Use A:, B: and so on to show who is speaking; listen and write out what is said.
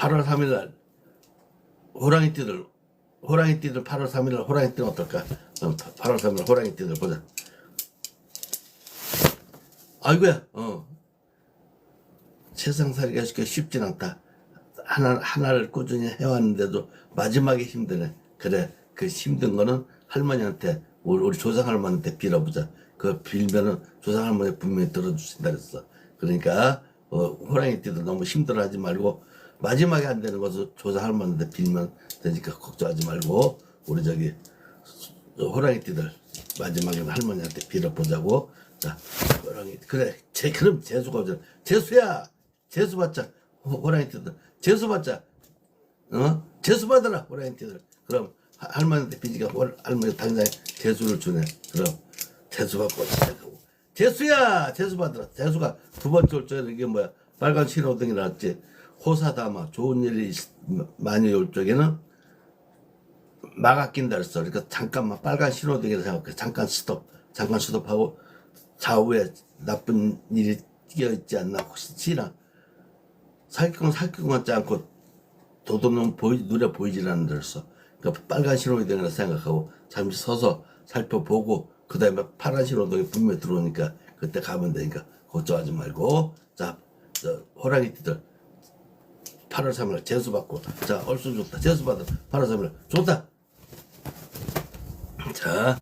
A: 8월 3일 날 호랑이띠들 호랑이띠들 8월 3일 날 호랑이띠는 어떨까? 그럼 8월 3일 날 호랑이띠들 보자. 아이고야, 어. 세상 살기가 쉽게 쉽진 않다. 하나, 하나를 꾸준히 해왔는데도 마지막에 힘드네. 그래, 그 힘든 거는 할머니한테, 우리, 우리 조상 할머니한테 빌어보자. 그 빌면은 조상 할머니 분명히 들어주신다 그랬어. 그러니까, 어, 호랑이 띠도 너무 힘들어 하지 말고, 마지막에 안 되는 것을 조상 할머니한테 빌면 되니까 걱정하지 말고, 우리 저기, 호랑이 띠들 마지막에는 할머니한테 빌어보자고. 자, 호랑이 그래. 제 그럼 재수가 오잖아. 재수야. 재수 받자. 호- 호랑이 띠들. 재수 받자. 어? 재수 받아라. 호랑이 띠들. 그럼 하- 할머니한테 빚지가 할머니 당장 재수를 주네. 그럼 재수 받고 시작하고. 재수야. 재수 받아라. 재수가 두 번째 올 적에는 이게 뭐야? 빨간 신호등이 나왔지. 호사다마 좋은 일이 있- 많이 올 적에는 막 아 낀다 그랬어. 그러니까 잠깐만 빨간 신호등이라 생각해. 잠깐 스톱. 잠깐 스톱하고 좌우에 나쁜 일이 끼어 있지 않나 혹시나 살균 살균 같지 않고 도둑은 보이 눈에 보이질 그랬어. 그러니까 빨간 신호등이라 생각하고 잠시 서서 살펴보고 그 다음에 파란 신호등이 분명히 들어오니까 그때 가면 되니까 걱정하지 말고 자, 저 호랑이띠들 8월 3일 재수 받고 자 얼쑤 좋다. 재수 받아 8월 3일 좋다. 자